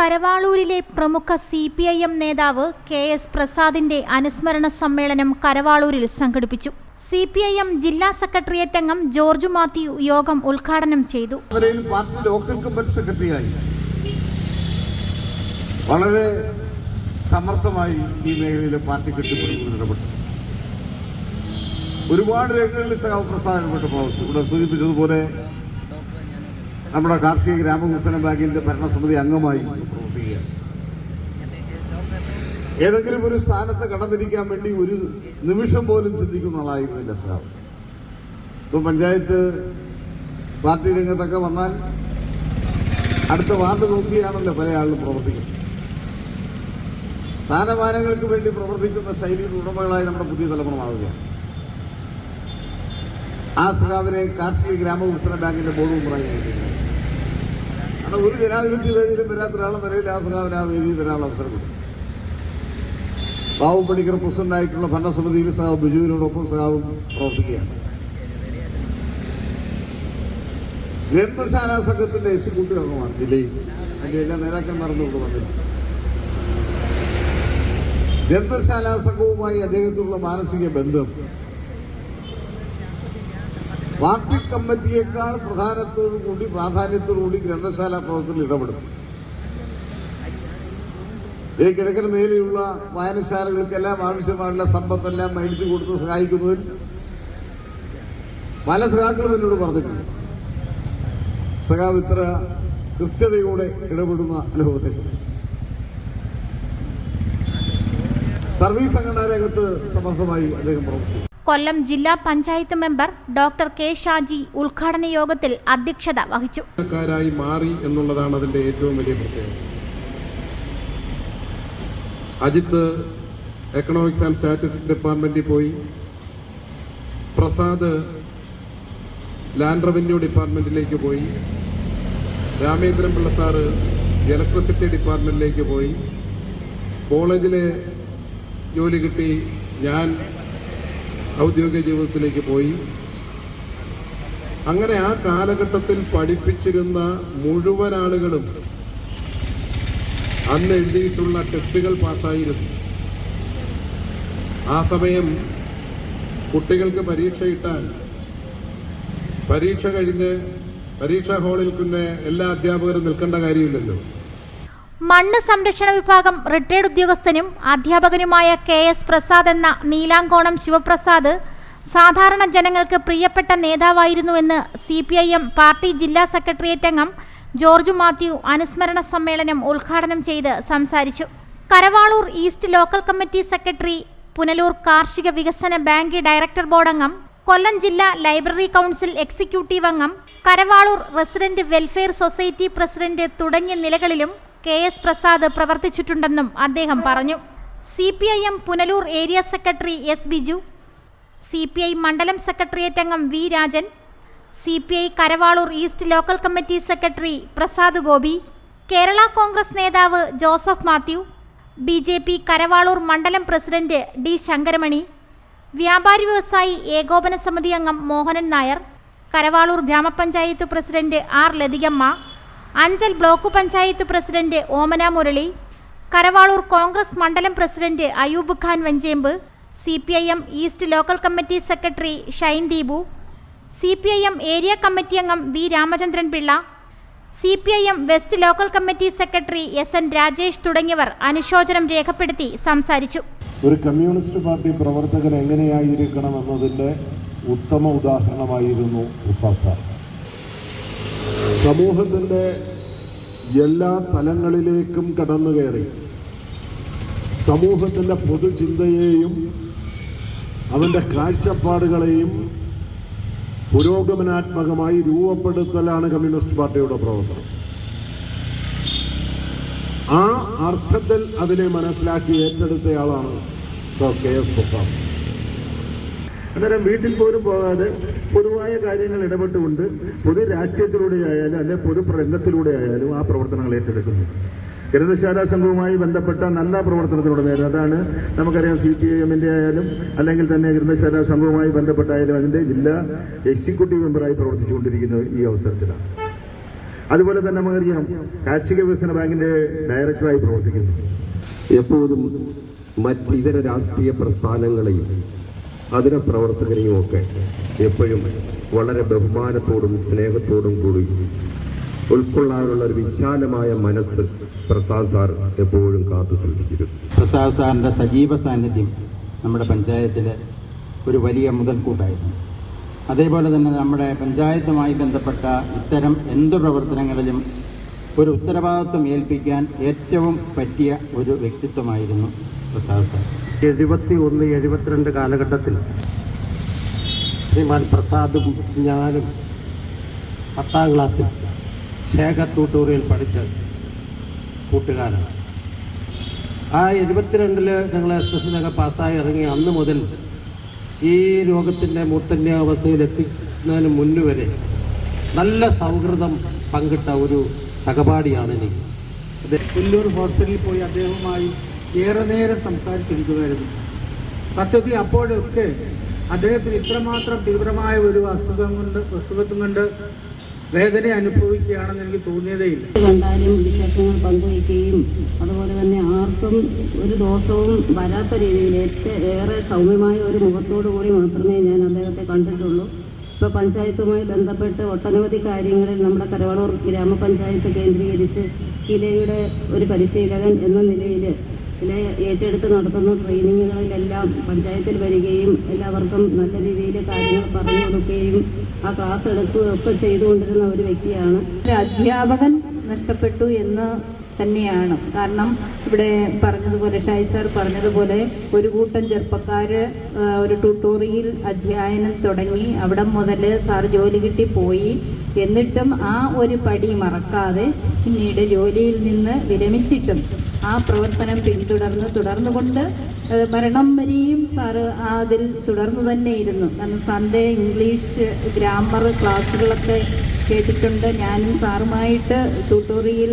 കരവാളൂരിലെ പ്രമുഖ C P I M നേതാവ് K S പ്രസാദിന്റെ അനുസ്മരണ സമ്മേളനം കരവാളൂരിൽ സംഘടിപ്പിച്ചു. സി പി ഐ എം ജില്ലാ സെക്രട്ടേറിയറ്റ് അംഗം ജോർജ് മാത്യു യോഗം ഉദ്ഘാടനം ചെയ്തു. പാർട്ടി ലോക്കൽ കമ്മിറ്റി സെക്രട്ടറിയായി. വളരെ സമർത്ഥമായി ഈ മേഖലയിലെ പാർട്ടി കെട്ടിപ്പടുക്കുന്നതിൽ ഇടപെട്ടു. ഒരുപാട് രംഗങ്ങളിൽ സഖാവ് പ്രസാദ് ഇവിടെ സൂചിപ്പിച്ചതുപോലെ നമ്മുടെ കാർഷിക ഗ്രാമവികസന ബാങ്കിന്റെ ഭരണസമിതി അംഗമായി ഏതെങ്കിലും ഒരു സ്ഥാനത്ത് കടന്നിരിക്കാൻ വേണ്ടി ഒരു നിമിഷം പോലും ചിന്തിക്കുന്ന ആളായിരുന്നില്ല സ്രാവ് ഇപ്പൊ പഞ്ചായത്ത് പാർട്ടി രംഗത്തൊക്കെ വന്നാൽ അടുത്ത വാർഡ് നോക്കിയാണല്ലോ പല ആളും പ്രവർത്തിക്കുന്നത്. സ്ഥാനമാനങ്ങൾക്ക് വേണ്ടി പ്രവർത്തിക്കുന്ന ശൈലിയുടെ ഉടമകളായി നമ്മുടെ പുതിയ തലമുറ മാറുകയാണ് ആ സഖാവിനെ കാർഷിക ഗ്രാമവികസന ബാങ്കിന്റെ ബോർഡ് മെമ്പറായി നിയമിക്കുന്നു. കാരണം ഒരു ജനാധിപത്യ വേദിയിലും വരാത്ത ഒരാളെ നിലയിൽ ആ സഖാവിന് ആ വേദിയിൽ വരാനുള്ള അവസരം കൊടുക്കും. ബാബു പണിക്കർ പ്രസിഡന്റായിട്ടുള്ള ഭരണസമിതിയിൽ സഹാവ് ബിജുവിനോടൊപ്പം സഹാവും പ്രവർത്തിക്കുകയാണ്. ഗ്രന്ഥശാല സംഘത്തിന്റെ എക്സിക്യൂട്ടീവ് അംഗമാണ് ജില്ലയിൽ. അതിന്റെ എല്ലാ നേതാക്കന്മാരും ഇവിടെ വന്നിട്ടുണ്ട്. ഗ്രന്ഥശാല സംഘവുമായി അദ്ദേഹത്തിനുള്ള മാനസിക ബന്ധം പാർട്ടി കമ്മിറ്റിയേക്കാൾ പ്രധാനത്തോടു കൂടി പ്രാധാന്യത്തോടു കൂടി ഗ്രന്ഥശാല പ്രവർത്തനത്തിൽ ഇടപെടും. ഈ കിഴക്കൻ മേലെയുള്ള വായനശാലകൾക്കെല്ലാം ആവശ്യമായുള്ള സമ്പത്തെല്ലാം മേടിച്ചു കൊടുത്ത് സഹായിക്കുന്നതിൽ പല സഖാക്കളും എന്നോട് പറഞ്ഞിട്ടുണ്ട്. സഖാവ് ഇത്ര കൃത്യതയോടെ ഇടപെടുന്ന അനുഭവത്തെക്കുറിച്ച്. സർവീസ് സംഘടനാ രംഗത്ത് സമർത്ഥമായി അദ്ദേഹം പ്രവർത്തിച്ചു. കൊല്ലം ജില്ലാ panchayat member doctor K Shaji ഉദ്ഘാടന യോഗത്തിൽ അധ്യക്ഷത വഹിച്ചു. മാറി എന്നുള്ളതാണ് അതിന്റെ ഏറ്റവും വലിയ പ്രത്യേകത. അജിത്ത് എക്കണോമിക്സ് ആൻഡ് സ്റ്റാറ്റിസ്റ്റിക്സ് ഡിപ്പാർട്ട്മെന്റിൽ പോയി. പ്രസാദ് ലാൻഡ് റവന്യൂ ഡിപ്പാർട്ട്മെന്റിലേക്ക് പോയി. രാമേന്ദ്രൻ പിള്ള സാറ് ഇലക്ട്രിസിറ്റി ഡിപ്പാർട്ട്മെന്റിലേക്ക് പോയി. കോളേജിലെ ജോലി കിട്ടി ഞാൻ ഔദ്യോഗിക ജീവിതത്തിലേക്ക് പോയി. അങ്ങനെ ആ കാലഘട്ടത്തിൽ പഠിപ്പിച്ചിരുന്ന മുഴുവൻ ആളുകളും അന്ന് എഴുതിയിട്ടുള്ള ടെസ്റ്റുകൾ പാസ്സായിരുന്നു. ആ സമയം കുട്ടികൾക്ക് പരീക്ഷ ഇട്ടാൽ പരീക്ഷ കഴിഞ്ഞ് പരീക്ഷാ ഹാളിൽ പിന്നെ എല്ലാ അധ്യാപകരും നിൽക്കേണ്ട കാര്യമില്ലല്ലോ. മണ്ണ് സംരക്ഷണ വിഭാഗം റിട്ടയർഡ് ഉദ്യോഗസ്ഥനും അധ്യാപകനുമായ കെ എസ് പ്രസാദ് എന്ന നീലാങ്കോണം ശിവപ്രസാദ് സാധാരണ ജനങ്ങൾക്ക് പ്രിയപ്പെട്ട നേതാവായിരുന്നുവെന്ന് C P I M party ജില്ലാ സെക്രട്ടേറിയറ്റ് അംഗം ജോർജ് മാത്യു അനുസ്മരണ സമ്മേളനം ഉദ്ഘാടനം ചെയ്ത് സംസാരിച്ചു. Karavaloor east local committee secretary Punalur കാർഷിക വികസന ബാങ്ക് ഡയറക്ടർ ബോർഡ് അംഗം കൊല്ലം ജില്ലാ ലൈബ്രറി കൗൺസിൽ എക്സിക്യൂട്ടീവ് അംഗം Karavaloor resident welfare society president തുടങ്ങിയ നിലകളിലും കെ എസ് പ്രസാദ് പ്രവർത്തിച്ചിട്ടുണ്ടെന്നും അദ്ദേഹം പറഞ്ഞു. C P I M Punalur area secretary S Biju C P I മണ്ഡലം സെക്രട്ടേറിയറ്റ് അംഗം V Rajan C P I Karavaloor east local committee secretary Prasad Gopi Kerala Congress നേതാവ് Joseph Mathew B J P Karavaloor മണ്ഡലം president D Shankaramani വ്യാപാരി വ്യവസായി ഏകോപന സമിതി അംഗം മോഹനൻ നായർ കരവാളൂർ ഗ്രാമപഞ്ചായത്ത് president R Lathikamma Anchal block panchayat president Omana Murali Karavaloor Congress മണ്ഡലം president Ayub Khan Vanchembu C P I M east local committee secretary Shine Deepu C P I M area committee അംഗം V Ramachandran Pillai C P I M west local committee secretary S N Rajesh തുടങ്ങിയവർ അനുശോചനം രേഖപ്പെടുത്തി സംസാരിച്ചു. ഒരു communist party പ്രവർത്തകൻ എങ്ങനെയായിരിക്കണം എന്നതിന്റെ ഉത്തമ ഉദാഹരണമായിരുന്നു പ്രസാദ് സാർ. സമൂഹത്തിന്റെ എല്ലാ തലങ്ങളിലേക്കും കടന്നു കയറി. സമൂഹത്തിന്റെ പൊതുചിന്തയെയും അവന്റെ കാഴ്ചപ്പാടുകളെയും പുരോഗമനാത്മകമായി രൂപപ്പെടുത്തലാണ് കമ്മ്യൂണിസ്റ്റ് പാർട്ടിയുടെ പ്രവർത്തനം. ആ അർത്ഥത്തിൽ അതിനെ മനസ്സിലാക്കി ഏറ്റെടുത്തയാളാണ് സർ കെ എസ് പ്രസാദ്. അന്നേരം വീട്ടിൽ പോലും പോകാതെ പൊതുവായ കാര്യങ്ങൾ ഇടപെട്ടുകൊണ്ട് പൊതു രാഷ്ട്രീയത്തിലൂടെ ആയാലും അല്ലെ പൊതു രംഗത്തിലൂടെ ആയാലും ആ പ്രവർത്തനങ്ങൾ ഏറ്റെടുക്കുന്നു. ഗ്രന്ഥശാല സംഘവുമായി ബന്ധപ്പെട്ട നല്ല പ്രവർത്തനത്തിലൂടെ നേരം അതാണ് നമുക്കറിയാം സി പി ഐ എമ്മിന്റെ ആയാലും അല്ലെങ്കിൽ തന്നെ ഗ്രന്ഥശാല സംഘവുമായി ബന്ധപ്പെട്ടായാലും അതിന്റെ ജില്ലാ എക്സിക്യൂട്ടീവ് മെമ്പറായി പ്രവർത്തിച്ചുകൊണ്ടിരിക്കുന്ന ഈ അവസരത്തിലാണ്. അതുപോലെ തന്നെ നമുക്കറിയാം കാർഷിക വികസന ബാങ്കിന്റെ ഡയറക്ടറായി പ്രവർത്തിക്കുന്നു. എപ്പോഴും മറ്റ് ഇതര രാഷ്ട്രീയ പ്രസ്ഥാനങ്ങളെയും അതിര പ്രവർത്തകരെയും ഒക്കെ എപ്പോഴും വളരെ ബഹുമാനത്തോടും സ്നേഹത്തോടും കൂടി ഉൾക്കൊള്ളാനുള്ള ഒരു വിശാലമായ മനസ്സ് പ്രസാദ് സാർ എപ്പോഴും കാത്തു സൂക്ഷിച്ചിരുന്നു. പ്രസാദ് സാറിന്റെ സജീവ സാന്നിധ്യം നമ്മുടെ പഞ്ചായത്തിൽ ഒരു വലിയ മുതൽക്കൂട്ടായിരുന്നു. അതേപോലെ തന്നെ നമ്മുടെ പഞ്ചായത്തുമായി ബന്ധപ്പെട്ട ഇത്തരം എന്ത് പ്രവർത്തനങ്ങളിലും ഒരു ഉത്തരവാദിത്വം ഏൽപ്പിക്കാൻ ഏറ്റവും പറ്റിയ ഒരു വ്യക്തിത്വമായിരുന്നു പ്രസാദ് സാർ എഴുപത്തി ഒന്ന് എഴുപത്തിരണ്ട് കാലഘട്ടത്തിൽ ശ്രീമാൻ പ്രസാദും ഞാനും പത്താം ക്ലാസ്സിൽ ശേഖർ ട്യൂട്ടോറിയൽ പഠിച്ച കൂട്ടുകാരാണ്. ആ എഴുപത്തിരണ്ടിൽ ഞങ്ങൾ എസ് എസ് എന്നൊക്കെ പാസ്സായി ഇറങ്ങി അന്ന് മുതൽ ഈ രോഗത്തിന്റെ മൂർത്തന്യ അവസ്ഥയിൽ എത്തുന്നതിന് മുന്നു വരെ നല്ല സൗഹൃദം പങ്കിട്ട ഒരു സഹപാഠിയാണ് എനിക്ക് പുല്ലൂർ ഹോസ്പിറ്റലിൽ പോയി അദ്ദേഹവുമായി ഏറെ നേരം സംസാരിച്ചിരിക്കുമായിരുന്നു. സത്യത്തിൽ അപ്പോഴൊക്കെ അദ്ദേഹത്തിന് ഇത്രമാത്രം തീവ്രമായ ഒരു അസുഖം കൊണ്ട് അസുഖത്തും കൊണ്ട് വേദന അനുഭവിക്കുകയാണെന്ന് എനിക്ക് തോന്നിയതേയില്ല. കണ്ടാലും വിശേഷങ്ങൾ പങ്കുവയ്ക്കുകയും അതുപോലെ തന്നെ ആർക്കും ഒരു ദോഷവും വരാത്ത രീതിയിൽ ഏറെ സൗമ്യമായ ഒരു മുഖത്തോടു കൂടി മാത്രമേ ഞാൻ അദ്ദേഹത്തെ കണ്ടിട്ടുള്ളൂ. ഇപ്പോൾ പഞ്ചായത്തുമായി ബന്ധപ്പെട്ട് ഒട്ടനവധി കാര്യങ്ങളിൽ നമ്മുടെ കരവളൂർ ഗ്രാമപഞ്ചായത്ത് കേന്ദ്രീകരിച്ച് കിലയുടെ ഒരു പരിശീലകൻ എന്ന നിലയിൽ കില ഏറ്റെടുത്ത് നടത്തുന്ന ട്രെയിനിങ്ങുകളിലെല്ലാം പഞ്ചായത്തിൽ വരികയും എല്ലാവർക്കും നല്ല രീതിയിൽ കാര്യങ്ങൾ പറഞ്ഞു കൊടുക്കുകയും ആ ക്ലാസ് എടുക്കുകയൊക്കെ ചെയ്തുകൊണ്ടിരുന്ന ഒരു വ്യക്തിയാണ്. അധ്യാപകൻ നഷ്ടപ്പെട്ടു എന്ന് തന്നെയാണ്. കാരണം ഇവിടെ പറഞ്ഞതുപോലെ ഷായി സാർ പറഞ്ഞതുപോലെ ഒരു കൂട്ടം ചെറുപ്പക്കാർ ഒരു ട്യൂട്ടോറിയൽ അധ്യയനം തുടങ്ങി അവിടെ മുതൽ സാർ ജോലി കിട്ടി പോയി. എന്നിട്ടും ആ ഒരു പടി മറക്കാതെ പിന്നീട് ജോലിയിൽ നിന്ന് വിരമിച്ചിട്ടും ആ പ്രവർത്തനം പിന്തുടർന്ന് തുടർന്നുകൊണ്ട് മരണം വരെയും സാറ് അതിൽ തുടർന്നു തന്നെ ഇരുന്നു. കാരണം സാറിന്റെ ഇംഗ്ലീഷ് ഗ്രാമർ ക്ലാസ്സുകളൊക്കെ കേട്ടിട്ടുണ്ട് ഞാനും സാറുമായിട്ട് ട്യൂട്ടോറിയൽ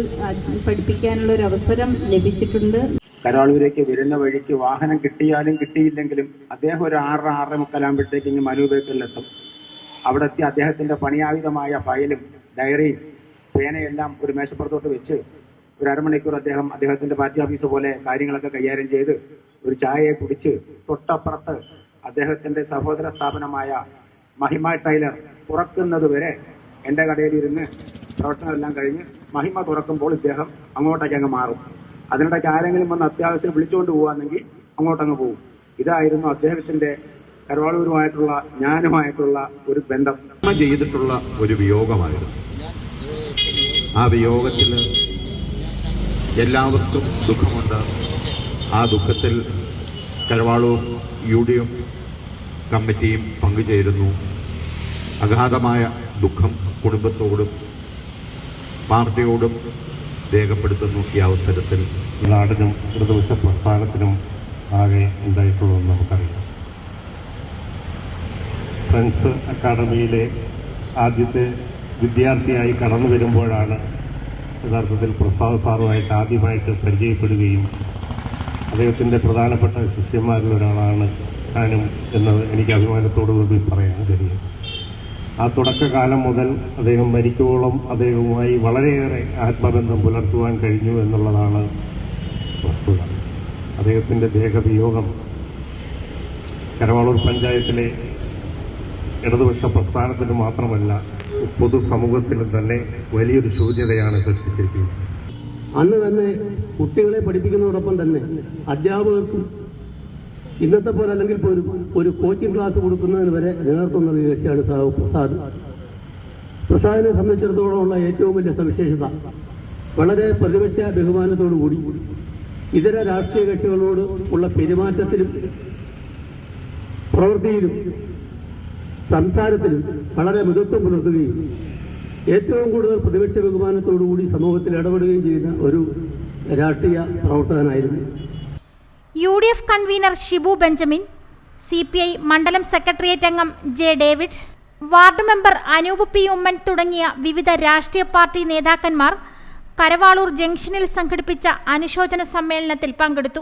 പഠിപ്പിക്കാനുള്ള ഒരു അവസരം ലഭിച്ചിട്ടുണ്ട്. കരാളൂരേക്ക് വരുന്ന വഴിക്ക് വാഹനം കിട്ടിയാലും കിട്ടിയില്ലെങ്കിലും അദ്ദേഹം ഒരു ആറര ആറര മുക്കാലാകുമ്പോഴത്തേക്ക് ഇനി മനുബേക്കറിലെത്തും അവിടെ എത്തി അദ്ദേഹത്തിന്റെ പണിയായുധമായ ഫയലും ഡയറിയും പേനയെല്ലാം ഒരു മേശപ്പുറത്തോട്ട് വെച്ച് ഒരു അരമണിക്കൂർ അദ്ദേഹം അദ്ദേഹത്തിന്റെ പാർട്ടി ഓഫീസ് പോലെ കാര്യങ്ങളൊക്കെ കൈകാര്യം ചെയ്ത് ഒരു ചായയെ കുടിച്ച് തൊട്ടപ്പുറത്ത് അദ്ദേഹത്തിന്റെ സഹോദര സ്ഥാപനമായ മഹിമ ടൈലർ തുറക്കുന്നത് വരെ എന്റെ കടയിലിരുന്ന് പ്രവർത്തനമെല്ലാം കഴിഞ്ഞ് മഹിമ തുറക്കുമ്പോൾ ഇദ്ദേഹം അങ്ങോട്ടേക്ക് അങ്ങ് മാറും. അതിനിടയ്ക്ക് ആരെങ്കിലും വന്ന് അത്യാവശ്യം വിളിച്ചുകൊണ്ട് പോവാണെങ്കിൽ അങ്ങോട്ടങ്ങ് പോകും. ഇതായിരുന്നു അദ്ദേഹത്തിന്റെ കരവാളൂരുമായിട്ടുള്ള ഞാനുമായിട്ടുള്ള ഒരു ബന്ധം. ചെയ്തിട്ടുള്ള ഒരു വിയോഗമായിരുന്നു. ആ വിയോഗത്തിൽ എല്ലാവർക്കും ദുഃഖമുണ്ട്. ആ ദുഃഖത്തിൽ കരവാളൂർ യു ഡി എഫ് കമ്മിറ്റിയും പങ്കുചേരുന്നു. അഗാധമായ ദുഃഖം കുടുംബത്തോടും പാർട്ടിയോടും രേഖപ്പെടുത്തുന്നു ഈ അവസരത്തിൽ. നാടിനും ഇടതുപക്ഷ പ്രസ്ഥാനത്തിനും ആകെ ഉണ്ടായിട്ടുള്ളതെന്ന് നമുക്കറിയാം. ഫ്രണ്ട്സ് അക്കാഡമിയിലെ ആദ്യത്തെ വിദ്യാർത്ഥിയായി കടന്നു വരുമ്പോഴാണ് യഥാർത്ഥത്തിൽ പ്രസാദ് സാറുമായിട്ട് ആദ്യമായിട്ട് പരിചയപ്പെടുകയും അദ്ദേഹത്തിന്റെ പ്രധാനപ്പെട്ട ശിഷ്യന്മാരിൽ ഒരാളാണ് ഞാനും എന്നത് എനിക്ക് അഭിമാനത്തോടു കൂടി പറയാൻ കഴിയും. ആ തുടക്കകാലം മുതൽ അദ്ദേഹം മരിക്കുവോളം അദ്ദേഹവുമായി വളരെയേറെ ആത്മബന്ധം പുലർത്തുവാൻ കഴിഞ്ഞു എന്നുള്ളതാണ് വസ്തുത. അദ്ദേഹത്തിന്റെ ദേഹവിയോഗം കരവാളൂർ പഞ്ചായത്തിലെ ഇടതുപക്ഷ പ്രസ്ഥാനത്തിന് മാത്രമല്ല പൊതുസമൂഹത്തിലും തന്നെ വലിയൊരു ശൂന്യതയാണ് സൃഷ്ടിച്ചിരിക്കുന്നത്. അന്ന് തന്നെ കുട്ടികളെ പഠിപ്പിക്കുന്നതോടൊപ്പം തന്നെ അധ്യാപകർക്കും ഇന്നത്തെ പോലെ അല്ലെങ്കിൽ ഇപ്പോൾ ഒരു കോച്ചിങ് ക്ലാസ് കൊടുക്കുന്നതിന് വരെ നേതൃത്വം നൽകിയ കക്ഷിയാണ് സാഹു പ്രസാദ്. പ്രസാദിനെ സംബന്ധിച്ചിടത്തോളമുള്ള ഏറ്റവും വലിയ സവിശേഷത വളരെ പ്രതിപക്ഷ ബഹുമാനത്തോടു കൂടി ഇതര രാഷ്ട്രീയ കക്ഷികളോട് ഉള്ള പെരുമാറ്റത്തിലും പ്രവൃത്തിയിലും സംസാരത്തിലും വളരെ മികത്വം പുലർത്തുകയും ഏറ്റവും കൂടുതൽ പ്രതിപക്ഷ ബഹുമാനത്തോടുകൂടി സമൂഹത്തിൽ ഇടപെടുകയും ചെയ്യുന്ന ഒരു രാഷ്ട്രീയ പ്രവർത്തകനായിരുന്നു. U D F convener Shibu Benjamin C P I മണ്ഡലം സെക്രട്ടേറിയറ്റ് അംഗം J David ward member Anoop P Oommen തുടങ്ങിയ വിവിധ രാഷ്ട്രീയ പാർട്ടി നേതാക്കന്മാർ കരവാളൂർ ജംഗ്ഷനിൽ സംഘടിപ്പിച്ച അനുശോചന സമ്മേളനത്തിൽ പങ്കെടുത്തു.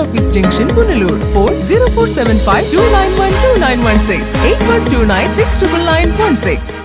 office junction Punalur phone zero four seven five two nine one two nine one six eight one two nine six triple nine one six